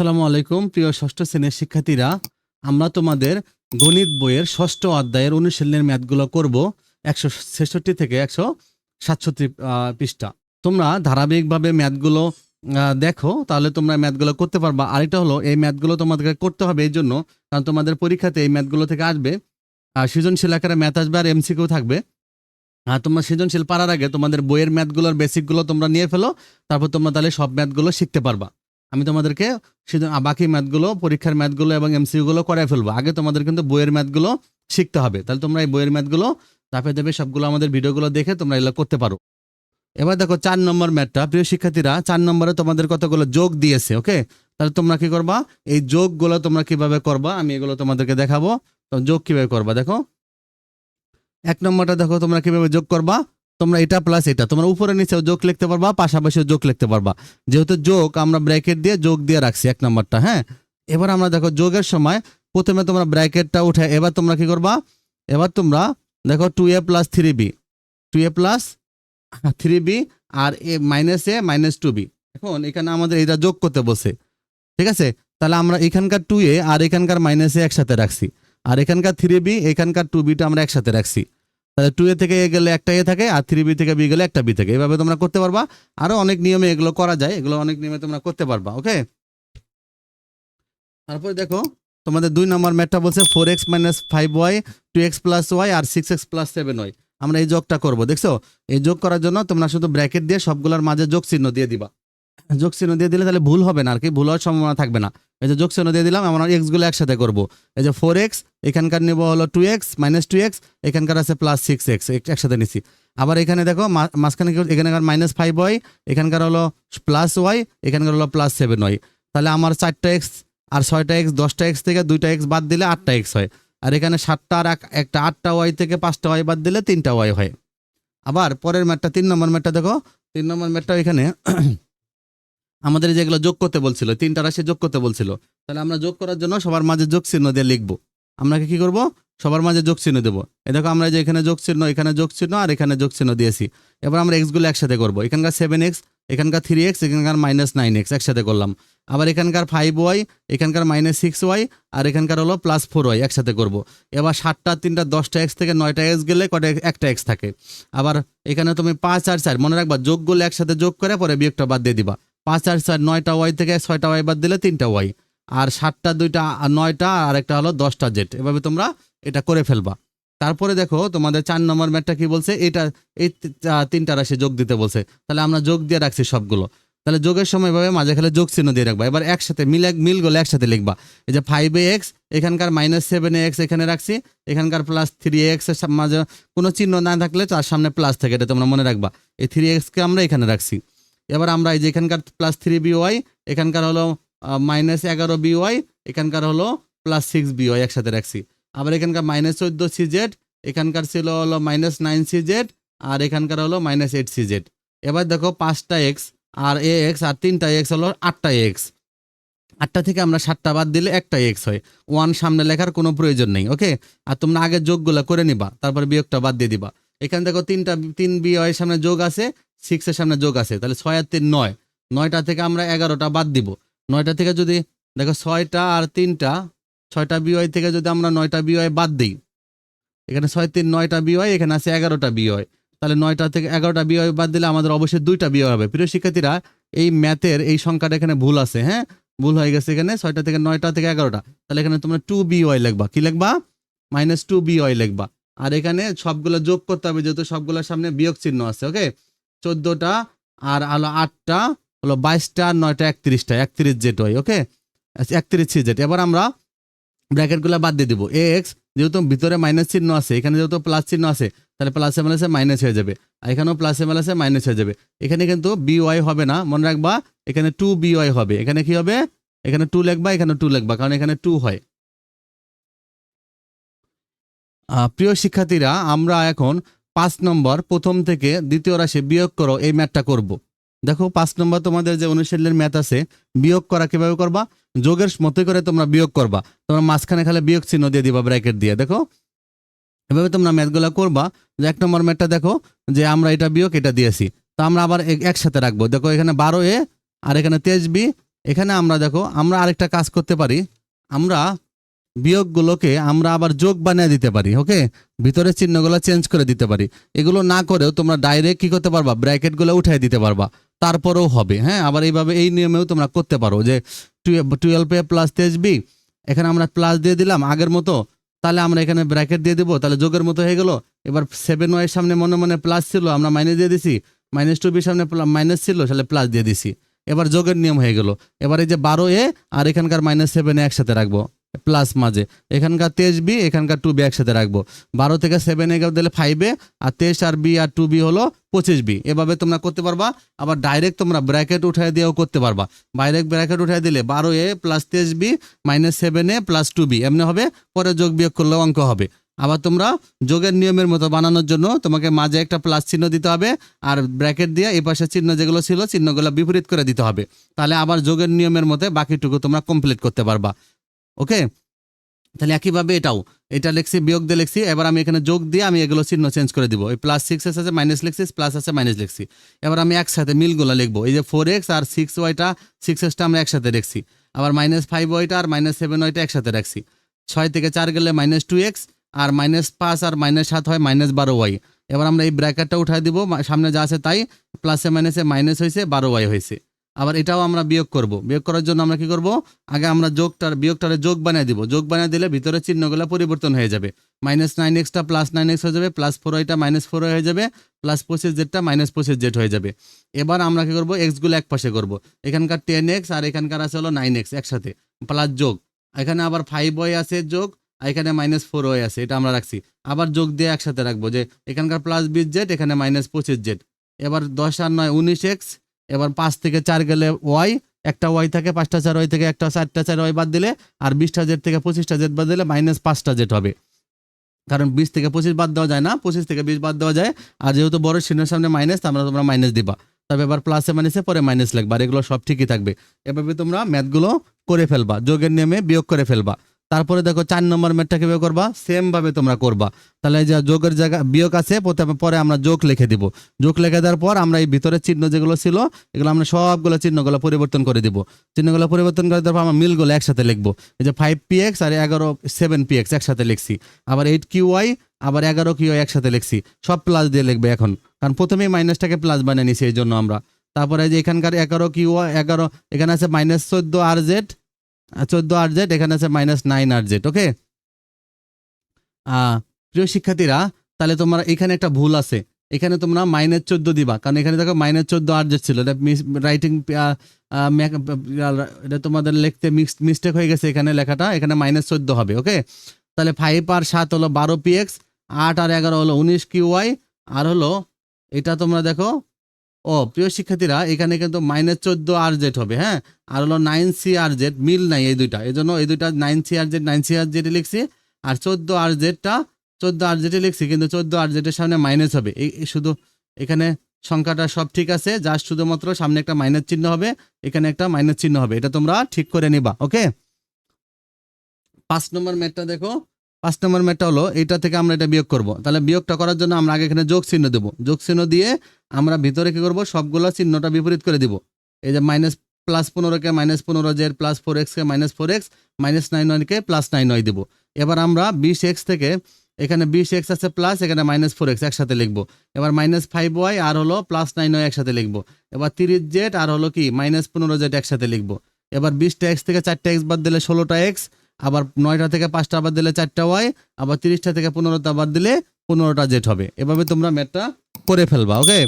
আসসালামু আলাইকুম, প্রিয় ষষ্ঠ শ্রেণির শিক্ষার্থীরা। আমরা তোমাদের গণিত বইয়ের ষষ্ঠ অধ্যায়ের অনুশীলনের ম্যাথগুলো করব একশো ছেষট্টি থেকে একশো সাতষট্টি পৃষ্ঠা। তোমরা ধারাবাহিকভাবে ম্যাথগুলো দেখো, তাহলে তোমরা ম্যাথগুলো করতে পারবা। আরেকটা হলো, এই ম্যাথগুলো তোমাদেরকে করতে হবে এই জন্য, কারণ তোমাদের পরীক্ষাতে এই ম্যাথগুলো থেকে আসবে। আর সৃজনশীল আকারে ম্যাথ আসবে আর এমসিকিউ থাকবে। আর তোমরা সৃজনশীল পারার আগে তোমাদের বইয়ের ম্যাথগুলোর বেসিকগুলো তোমরা নিয়ে ফেলো, তারপর তোমরা তাহলে সব ম্যাথগুলো শিখতে পারবা। আমি তোমাদেরকে বাকি ম্যাথগুলো, পরীক্ষার ম্যাথগুলো এবং এমসিগুলো করায় ফেলব। আগে তোমাদের কিন্তু বইয়ের ম্যাথগুলো শিখতে হবে। তাহলে তোমরা এই বইয়ের ম্যাথগুলো চাপে দেবে সবগুলো আমাদের ভিডিওগুলো দেখে তোমরা এগুলো করতে পারো। এবার দেখো, চার নম্বর ম্যাথটা। প্রিয় শিক্ষার্থীরা, চার নম্বরে তোমাদের কতগুলো যোগ দিয়েছে, ওকে? তাহলে তোমরা কি করবা? এই যোগগুলো তোমরা কীভাবে করবা? আমি এগুলো তোমাদেরকে দেখাবো। যোগ কীভাবে করবা? দেখো, এক নম্বরটা দেখো, তোমরা কীভাবে যোগ করবা? তোমরা এটা প্লাস এটা। তোমরা উপরে নিচেও যোগ লিখতে পারবা পাশাপাশিও যোগ লিখতে পারবা। যেহেতু যোগ আমরা ব্র্যাকেট দিয়ে যোগ দিয়ে রাখছি, এক নম্বরটা হ্যাঁ? এবার আমরা দেখো যোগের সময় প্রথমে তোমরা ব্র্যাকেটটা উঠে, এবার তোমরা কি করবা? এবার তোমরা দেখো two A plus three B two A plus three B R A minus A minus two B এখন এখানে আমাদের এটা যোগ করতে বসে ঠিক আছে? তাহলে আমরা এখানকার টু এ আর এখানকার মাইনাস এ একসাথে রাখছি। আর এখানকার থ্রি বি এখানকার টু বিটা আমরা একসাথে রাখছি। তাহলে টু এ থেকে এ গেলে একটা এ থাকে আর থ্রি বি থেকে বি গেলে একটা বি থাকে। এভাবে তোমরা করতে পারবা। আরও অনেক নিয়মে এগুলো করা যায়। এগুলো অনেক নিয়মে তোমরা করতে পারবা ওকে তারপরে দেখো, তোমাদের দুই নম্বর ম্যাটটা বলছে four X minus five Y two X plus Y আর six X plus seven Y আমরা এই যোগটা করব, দেখছ? এই যোগ করার জন্য তোমরা শুধু ব্র্যাকেট দিয়ে সবগুলোর মাঝে যোগ চিহ্ন দিয়ে দিবা। যোগ চিহ্ন দিয়ে দিলে তাহলে ভুল হবে না আর কি, ভুল হওয়ার সম্ভাবনা থাকবে না। এই যে যোগ চিহ্ন দিয়ে দিলাম, আমরা এক্সগুলো একসাথে করব। এই যে ফোর এক্স এখানকার নেব হলো two X minus two X এখানকার আছে প্লাস সিক্স এক্স একসাথে নিছি। আবার এখানে দেখো মাঝখানে এখানকার মাইনাস ফাইভ ওয়াই এখানকার হলো প্লাস ওয়াই এখানকার হলো প্লাস সেভেন ওয়াই তাহলে আমার চারটা এক্স আর ছয়টা এক্স দশটা এক্স থেকে দুইটা এক্স বাদ দিলে আটটা এক্স হয়। আর এখানে সাতটা আর এক- একটা আটটা ওয়াই থেকে পাঁচটা ওয়াই বাদ দিলে তিনটা ওয়াই হয়। আবার পরের ম্যাটটা, তিন নম্বর ম্যাটটা দেখো, তিন নম্বর ম্যাটটা এখানে আমাদের যেগুলো যোগ করতে বলছিল, তিনটা রাশি যোগ করতে বলছিল, তাহলে আমরা যোগ করার জন্য সবার মাঝে যোগ চিহ্ন দিয়ে লিখব। আমরা কি করব? সবার মাঝে যোগ চিহ্ন দেবো। এ দেখো, আমরা যে এখানে যোগ চিহ্ন, এখানে যোগ চিহ্ন, আর এখানে যোগ চিহ্ন দিয়েছি। এবার আমরা এক্সগুলো একসাথে করব। এখানকার সেভেন এক্স এখানকার থ্রি এক্স এখানকার মাইনাস নাইন এক্স একসাথে করলাম। আবার এখানকার ফাইভ ওয়াই এখানকার মাইনাস সিক্স ওয়াই আর এখানকার হলো প্লাস ফোর ওয়াই একসাথে করব। এবার সাতটা, তিনটা, দশটা এক্স থেকে নয়টা এক্স গেলে কটা একটা এক্স থাকে। আবার এখানে তুমি পাঁচ আর চার, মনে রাখবা, যোগগুলো একসাথে যোগ করে পরে বিয়োগটা বাদ দিয়ে দিবা। পাঁচ আর চার নয়টা ওয়াই থেকে ছয়টা ওয়াই বাদ দিলে তিনটা ওয়াই। আর সাতটা, দুইটা, নয়টা, আর একটা হলো দশটা জেড এভাবে তোমরা এটা করে ফেলবা। তারপরে দেখো, তোমাদের চার নম্বর ম্যাটটা কি বলছে? এটা, এই তিনটা রাশি যোগ দিতে বলছে। তাহলে আমরা যোগ দিয়ে রাখছি সবগুলো। তাহলে যোগের সময় এভাবে মাঝে খেলে যোগ চিহ্ন দিয়ে রাখবা। এবার একসাথে মিল মিলগুলো একসাথে লিখবা। এই যে ফাইভ এ এক্স এখানকার মাইনাস সেভেন এক্স এখানে রাখছি। এখানকার প্লাস থ্রি এক্সের মাঝে কোনো চিহ্ন না থাকলে তার সামনে প্লাস থাকে, এটা তোমরা মনে রাখবা। এই থ্রি এক্সকে আমরা এখানে রাখছি। এবার আমরা এই যে এখানকার প্লাস থ্রি বি ওয়াই এখানকার হলো মাইনাস এগারো বি ওয়াই এখানকার হলো প্লাস সিক্স বি ওয়াই একসাথে রাখছি। আবার এখানকার মাইনাস চোদ্দ সি জেড এখানকার ছিল হলো মাইনাস নাইন সি জেড আর এখানকার হলো মাইনাস এইট সি জেড এবার দেখো পাঁচটা এক্স আর এ এক্স আর তিনটা এক্স হলো আটটা এক্স আটটা থেকে আমরা সাতটা বাদ দিলে একটা এক্স হয়। ওয়ান সামনে লেখার কোনো প্রয়োজন নেই ওকে আর তোমরা আগে যোগগুলো করে নিবা, তারপর বিয়োগটা বাদ দিয়ে দিবা। এখানে দেখো তিনটা, তিন বি ওয়াই সামনে যোগ আছে সিক্সের সামনে যোগ আছে, তাহলে ছয় আর তিন নয়। নয়টা থেকে আমরা এগারোটা বাদ দিব। নয়টা থেকে যদি, দেখো ছয়টা আর তিনটা, ছয়টা বিওয়াই থেকে যদি আমরা নয়টা বিওয়াই বাদ দিই, এখানে ছয়, তিন, নয়টা বিওয়াই এখানে আছে এগারোটা বিওয়াই তাহলে নয়টা থেকে এগারোটা বিওয়াই বাদ দিলে আমাদের অবশ্যই দুইটা বিওয়াই হবে। প্রিয় শিক্ষার্থীরা, এই ম্যাথের এই সংখ্যাটা এখানে ভুল আছে হ্যাঁ? ভুল হয়ে গেছে এখানে, ছয়টা থেকে নয়টা থেকে এগারোটা। তাহলে এখানে তোমরা টু বিওয়াই লিখবা। কি লিখবা? মাইনাস টু বিওয়াই লিখবা। আর এখানে সবগুলো যোগ করতে হবে, যেহেতু সবগুলোর সামনে বিয়োগ চিহ্ন আছে ওকে চোদ্দোটা আর আলো আটটা, হলো বাইশটা, নয়টা, একত্রিশটা, একত্রিশ জেট হয় ওকে একত্রিশ সি জেট এবার আমরা ব্র্যাকেটগুলো বাদ দিয়ে দিব। এক্স যেহেতু ভিতরে মাইনাস চিহ্ন আছে, এখানে যেহেতু প্লাস চিহ্ন আছে, তাহলে প্লাস এম মাইনাস হয়ে যাবে। আর এখানেও প্লাস এম মাইনাস হয়ে যাবে। এখানে কিন্তু বি ওয়াই হবে না, মনে রাখবা, এখানে টু বি ওয়াই হবে। এখানে কি হবে? এখানে টু লিখবা, এখানে টু লিখবা, কারণ এখানে টু হয়। প্রিয় শিক্ষার্থীরা, আমরা এখন পাঁচ নম্বর, প্রথম থেকে দ্বিতীয় রাশি বিয়োগ করো, এই ম্যাথটা করব। দেখো, পাঁচ নম্বর তোমাদের যে অনুশীলনের ম্যাথ আছে, বিয়োগ করা কীভাবে করবা? যোগের মতো করে তোমরা বিয়োগ করবা। তোমরা মাঝখানে খালে বিয়োগ চিহ্ন দিয়ে দিবা ব্র্যাকেট দিয়ে, দেখো। এভাবে তোমরা ম্যাথগুলো করবা। যে এক নম্বর ম্যাথটা দেখো, যে আমরা এটা বিয়োগ, এটা দিয়েছি। তো আমরা আবার একসাথে রাখব। দেখো, এখানে বারো এ, আর এখানে তেইশ বি। এখানে আমরা দেখো, আমরা আরেকটা কাজ করতে পারি। আমরা বিয়োগগুলোকে আমরা আবার যোগ বানিয়ে দিতে পারি, ওকে? ভিতরের চিহ্নগুলো চেঞ্জ করে দিতে পারি। এগুলো না করেও তোমরা ডাইরেক্ট কি করতে পারবা? ব্র্যাকেটগুলো উঠাই দিতে পারবা। তারপরেও হবে হ্যাঁ? আবার এইভাবে এই নিয়মেও তোমরা করতে পারো যে টুয়েলভ এ প্লাস তেইশ বি এখানে আমরা প্লাস দিয়ে দিলাম আগের মতো। তাহলে আমরা এখানে ব্র্যাকেট দিয়ে দেবো, তাহলে যোগের মতো হয়ে গেলো। এবার সেভেন ওয়াইয়ের সামনে মনে মনে প্লাস ছিল, আমরা মাইনাস দিয়ে দিছি। মাইনাস টু বির সামনে মাইনাস ছিল, তাহলে প্লাস দিয়ে দিছি। এবার যোগের নিয়ম হয়ে গেল। এবার এই যে বারো এ আর এখানকার মাইনাস সেভেন এ একসাথে রাখব। প্লাস মাঝে। এখানকার তেইশ বি এখানকার টু বি একসাথে রাখব। বারো থেকে সেভেন এ দিলে ফাইভ আর তেইশ আর বি আর টু বি হলো পঁচিশ বি এভাবে তোমরা করতে পারবা, আবার ডাইরেক্ট তোমরা ব্র্যাকেট উঠাই দিয়েও করতে পারবা। ডাইরেক্ট ব্র্যাকেট উঠাই দিলে বারো এ প্লাস তেইশ B minus seven A plus two B এমনি হবে, পরে যোগ বিয়োগ করলেও অঙ্ক হবে। আবার তোমরা যোগের নিয়মের মতো বানানোর জন্য তোমাকে মাঝে একটা প্লাস চিহ্ন দিতে হবে, আর ব্র্যাকেট দিয়ে এই পাশে চিহ্ন যেগুলো ছিল, চিহ্নগুলো বিপরীত করে দিতে হবে। তাহলে আবার যোগের নিয়মের মতো বাকিটুকু তোমরা কমপ্লিট করতে পারবা। ওকে? তাহলে একইভাবে এটাও। এটা লিখছি, বিয়োগ দিয়ে লিখছি, এবার আমি এখানে যোগ দিয়ে আমি এগুলো চিহ্ন চেঞ্জ করে দিব। এই প্লাস সিক্স এস আছে মাইনাস লিখছি প্লাস আছে মাইনাস লিখছি। এবার আমি একসাথে মিলগুলো লিখব। এই যে ফোর এক্স আর সিক্স ওয়াইটা সিক্স এক্সটা আমরা একসাথে রাখছি। আবার মাইনাস ফাইভ ওয়াইটা আর মাইনাস সেভেন ওয়াইটা একসাথে রাখছি। ছয় থেকে চার গেলে মাইনাস টু এক্স আর মাইনাস পাঁচ আর মাইনাস সাত হয় মাইনাস বারো ওয়াই এবার আমরা এই ব্র্যাকেটটা উঠাই দিব সামনে যা আছে তাই প্লাসে মাইনাসে মাইনাস হয়েছে, বারো ওয়াই হয়েছে। আবার এটাও আমরা বিয়োগ করব। বিয়োগ করার জন্য আমরা কি করব? আগে আমরা যোগটার, বিয়োগটারে যোগ বানিয়ে দিব। যোগ বানিয়ে দিলে ভিতরে চিহ্নগুলো পরিবর্তন হয়ে যাবে। মাইনাস নাইন এক্সটা প্লাস নাইন এক্স হয়ে যাবে, প্লাস ফোর ওয়াইটা মাইনাস ফোর হয়ে যাবে, প্লাস পঁচিশ জেডটা মাইনাস পঁচিশ জেড হয়ে যাবে। এবার আমরা কি করব? এক্সগুলো এক পাশে করব। এখানকার টেন এক্স আর এখানকার আছে হলো নাইন এক্স একসাথে, প্লাস যোগ। এখানে আবার ফাইভ ওয়াই আছে যোগ, আর এখানে মাইনাস ফোর ওয়াই আছে, এটা আমরা রাখছি। আবার যোগ দিয়ে একসাথে রাখব যে এখানকার প্লাস বিশ জেড, এখানে মাইনাস পঁচিশ জেড। এবার দশ আর নয়, উনিশ এক্স এবার পাঁচ থেকে চার গেলে ওয়াই, একটা ওয়াই থাকে, পাঁচটা চার ওয়াই থেকে একটা চারটা চার ওয়াই বাদ দিলে আর বিশটা জেড থেকে পঁচিশটা জেড বাদ দিলে মাইনাস পাঁচটা জেড হবে। কারণ বিশ থেকে পঁচিশ বাদ দেওয়া যায় না, পঁচিশ থেকে বিশ বাদ দেওয়া যায়। আর যেহেতু বড় চিহ্নের সামনে মাইনাস তোমরা তোমরা মাইনাস দিবা। তবে এবার প্লাসে মাইনাসে পরে মাইনাস লাগবে আর এগুলো সব ঠিকই থাকবে। এভাবে তোমরা ম্যাথগুলো করে ফেলবা, যোগের নিয়মে বিয়োগ করে ফেলবা। তারপরে দেখো চার নম্বর ম্যাথটা কীভাবে করবা সেম ভাবে তোমরা করবা। তাহলে এই যে যোগের জায়গা, বিয়োগ আছে, প্রথমে পরে আমরা যোগ লিখে দিব। যোগ লিখে দেওয়ার পর আমরা এই ভিতরের চিহ্ন যেগুলো ছিল, এগুলো আমরা সবগুলো চিহ্নগুলো পরিবর্তন করে দিব। চিহ্নগুলো পরিবর্তন করে দেওয়ার পর আমরা মিলগুলো একসাথে লিখব। এই যে ফাইভ পি এক্স আর এগারো সেভেন পি এক্স একসাথে লিখছি। আবার এইট কিউ ওয়াই আবার এগারো কিউ একসাথে লিখছি। সব প্লাস দিয়ে লিখবে এখন। কারণ প্রথমেই মাইনাসটাকে প্লাস বানিয়ে নিছি, এই জন্য আমরা। তারপরে এই যে এখানকার এগারো কিউ এগারো, এখানে আছে মাইনাস চোদ্দ আর জেড চোদ্দ আর জেড, এখানে আছে মাইনাস নাইন আর জেড ওকে প্রিয় শিক্ষার্থীরা, তাহলে তোমার এখানে একটা ভুল আছে। এখানে তোমরা মাইনাস চোদ্দ দিবা, কারণ এখানে দেখো মাইনাস চোদ্দ আর জেড ছিল, এটা রাইটিং এটা তোমাদের লিখতে মিক্স মিস্টেক হয়ে গেছে এখানে লেখাটা, এখানে মাইনাস চোদ্দ হবে ওকে তাহলে ফাইভ আর সাত হলো বারো পি এক্স আট আর এগারো হলো উনিশ কিউ ওয়াই আর হলো, এটা তোমরা দেখো ও, প্রিয় শিক্ষার্থীরা, এখানে কিন্তু মাইনাস চোদ্দ আর জেড হবে হ্যাঁ? আর হলো নাইন সি আর জেড মিল নাই এই দুইটা। এই জন্য এই দুইটা নাইন সি আর জেড নাইন সি আর জেড লিখছি, আর চোদ্দ আর জেডটা চোদ্দ আর জেডে লিখছি, কিন্তু চোদ্দ আর জেডের সামনে মাইনাস হবে। এই শুধু এখানে সংখ্যাটা সব ঠিক আছে জাস্ট শুধুমাত্র সামনে একটা মাইনাস চিহ্ন হবে, এখানে একটা মাইনাস চিহ্ন হবে। এটা তোমরা ঠিক করে নিবা ওকে পাঁচ নম্বর ম্যাথটা দেখো পাঁচ নম্বর ম্যাথটা হলো, এটা থেকে আমরা এটা বিয়োগ করব। তাহলে বিয়োগটা করার জন্য আমরা আগে এখানে যোগ চিহ্ন দেবো। যোগ চিহ্ন দিয়ে আমরা ভিতরে কী করব? সবগুলো চিহ্নটা বিপরীত করে দিব। এই যে মাইনাস প্লাস পনেরোকে মাইনাস পনেরো জের প্লাস ফোর এক্সকে minus four X minus nine ওয়ানকে প্লাস নাইন ওয়াই দেবো। এবার আমরা বিশ এক্স থেকে, এখানে বিশ এক্স আছে প্লাস এখানে মাইনাস ফোর এক্স একসাথে লিখব। এবার মাইনাস ফাইভ ওয়াই আর হলো প্লাস নাইন ওয়াই একসাথে লিখব। এবার তিরিশ জেড আর হলো কি? মাইনাস পনেরো জেড একসাথে লিখব। এবার বিশটা এক্স থেকে চারটা এক্স বাদ দিলে ষোলোটা এক্স আবার নয়টা থেকে পাঁচটা আবার দিলে চারটা ওয়াই আবার তিরিশটা থেকে পনেরোটা আবার দিলে পনেরোটা জেট হবে। এভাবে তোমরা ম্যাথটা করে ফেলবা ওকে